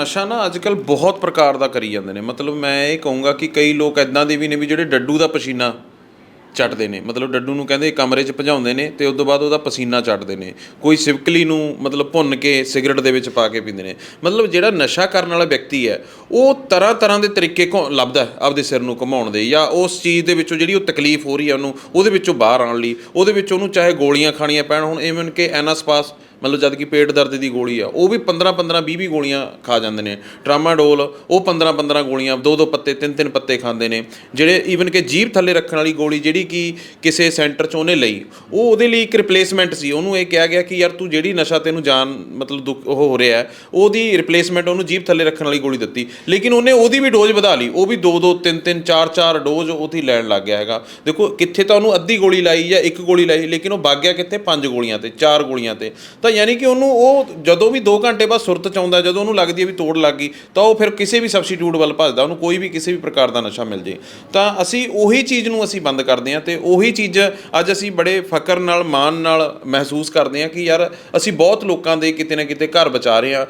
ਨਸ਼ਾ ਨਾ ਅੱਜਕੱਲ ਬਹੁਤ ਪ੍ਰਕਾਰ ਦਾ ਕਰੀ ਜਾਂਦੇ ਨੇ। ਮਤਲਬ ਮੈਂ ਇਹ ਕਹੂੰਗਾ ਕਿ ਕਈ ਲੋਕ ਐਦਾਂ ਦੇ ਵੀ ਨੇ ਵੀ ਜਿਹੜੇ ਡੱਡੂ ਦਾ ਪਸੀਨਾ ਚੱਟਦੇ ਨੇ। ਮਤਲਬ ਡੱਡੂ ਨੂੰ ਕਹਿੰਦੇ ਕਮਰੇ 'ਚ ਭਜਾਉਂਦੇ ਨੇ ਤੇ ਉਸ ਤੋਂ ਬਾਅਦ ਉਹਦਾ ਪਸੀਨਾ ਚੱਟਦੇ ਨੇ। ਕੋਈ ਸਿਵਕਲੀ ਨੂੰ ਮਤਲਬ ਭੁੰਨ ਕੇ ਸਿਗਰਟ ਦੇ ਵਿੱਚ ਪਾ ਕੇ ਪੀਂਦੇ ਨੇ। ਮਤਲਬ ਜਿਹੜਾ ਨਸ਼ਾ ਕਰਨ ਵਾਲਾ ਵਿਅਕਤੀ ਹੈ, ਉਹ ਤਰ੍ਹਾਂ ਤਰ੍ਹਾਂ ਦੇ ਤਰੀਕੇ ਘੁ- ਲੱਭਦਾ ਆਪਦੇ ਸਿਰ ਨੂੰ ਘੁਮਾਉਣ ਦੇ ਜਾਂ ਉਸ ਚੀਜ਼ ਦੇ ਵਿੱਚੋਂ ਜਿਹੜੀ ਉਹ ਤਕਲੀਫ ਹੋ ਰਹੀ ਹੈ ਉਹਨੂੰ, ਉਹਦੇ ਵਿੱਚੋਂ ਬਾਹਰ ਆਉਣ ਲਈ, ਉਹਦੇ ਵਿੱਚ ਉਹਨੂੰ ਚਾਹੇ ਗੋਲੀਆਂ ਖਾਣੀਆਂ ਪੈਣ, ਹੁਣ ਇਵਨ ਕਿ ਐਨਾਸਪਾਸ ਮਤਲਬ ਜਦ ਕਿ ਪੇਟ ਦਰਦ ਦੀ ਗੋਲੀ ਆ, ਉਹ ਵੀ 15 15 20 20 ਗੋਲੀਆਂ ਖਾ ਜਾਂਦੇ ਨੇ। ਟਰਾਮਾਡੋਲ, ਉਹ 15 15 ਗੋਲੀਆਂ, ਦੋ ਦੋ ਪੱਤੇ, ਤਿੰਨ ਤਿੰਨ ਪੱਤੇ ਖਾਂਦੇ ਨੇ। ਜਿਹੜੇ ਈਵਨ ਕਿ ਜੀਭ ਥੱਲੇ ਰੱਖਣ ਵਾਲੀ ਗੋਲੀ ਜਿਹੜੀ ਕਿ ਕਿਸੇ ਸੈਂਟਰ 'ਚ ਉਹਨੇ ਲਈ, ਉਹ ਉਹਦੇ ਲਈ ਇੱਕ ਰਿਪਲੇਸਮੈਂਟ ਸੀ। ਉਹਨੂੰ ਇਹ ਕਿਹਾ ਗਿਆ ਕਿ ਯਾਰ ਤੂੰ ਜਿਹੜੀ ਨਸ਼ਾ ਤੈਨੂੰ ਜਾਨ, ਮਤਲਬ ਦੁੱਖ ਉਹ ਹੋ ਰਿਹਾ ਹੈ, ਉਹਦੀ ਰਿਪਲੇਸਮੈਂਟ ਉਹਨੂੰ ਜੀਭ ਥੱਲੇ ਰੱਖਣ ਵਾਲੀ ਗੋਲੀ ਦਿੱਤੀ। ਲੇਕਿਨ ਉਹਨੇ ਉਹਦੀ ਵੀ ਡੋਜ਼ ਵਧਾ ਲਈ। ਉਹ ਵੀ ਦੋ ਦੋ, ਤਿੰਨ ਤਿੰਨ, ਚਾਰ ਚਾਰ ਡੋਜ਼ ਉਹਦੀ ਲੈਣ ਲੱਗ ਗਿਆ ਹੈਗਾ। ਦੇਖੋ ਕਿੱਥੇ ਤਾਂ ਉਹਨੂੰ ਅੱਧੀ ਗੋਲੀ ਲਾਈ ਜਾਂ ਇੱਕ ਗੋਲੀ ਲਾਈ, ਲੇਕਿਨ ਉਹ ਵਗ ਗਿਆ ਕਿੱਥੇ? ਪੰਜ ਗੋਲੀਆਂ ਤੇ, ਚਾਰ ਗੋਲੀਆਂ ਤੇ। ਤਾਂ ਯਾਨੀ ਕਿ ਉਹਨੂੰ ਉਹ ਜਦੋਂ ਵੀ 2 ਘੰਟੇ ਬਾਅਦ ਸੁਰਤ ਚ ਆਉਂਦਾ, ਜਦੋਂ ਉਹਨੂੰ ਲੱਗਦੀ ਹੈ ਵੀ ਤੋੜ ਲੱਗ ਗਈ, ਤਾਂ ਉਹ ਫਿਰ ਕਿਸੇ ਵੀ ਸਬਸਟੀਟਿਊਟ ਵੱਲ ਭੱਜਦਾ, ਉਹਨੂੰ ਕੋਈ ਵੀ ਕਿਸੇ ਵੀ ਪ੍ਰਕਾਰ ਦਾ ਨਸ਼ਾ ਮਿਲ ਜੇ। ਤਾਂ ਅਸੀਂ ਉਹੀ ਚੀਜ਼ ਨੂੰ ਅਸੀਂ ਬੰਦ ਕਰਦੇ ਹਾਂ ਤੇ ਉਹੀ ਚੀਜ਼ ਅੱਜ ਅਸੀਂ ਬੜੇ ਫਕਰ ਨਾਲ, ਮਾਣ ਨਾਲ ਮਹਿਸੂਸ ਕਰਦੇ ਹਾਂ ਕਿ ਯਾਰ ਅਸੀਂ ਬਹੁਤ ਲੋਕਾਂ ਦੇ ਕਿਤੇ ਨਾ ਕਿਤੇ ਘਰ ਬਚਾ ਰਹੇ ਹਾਂ।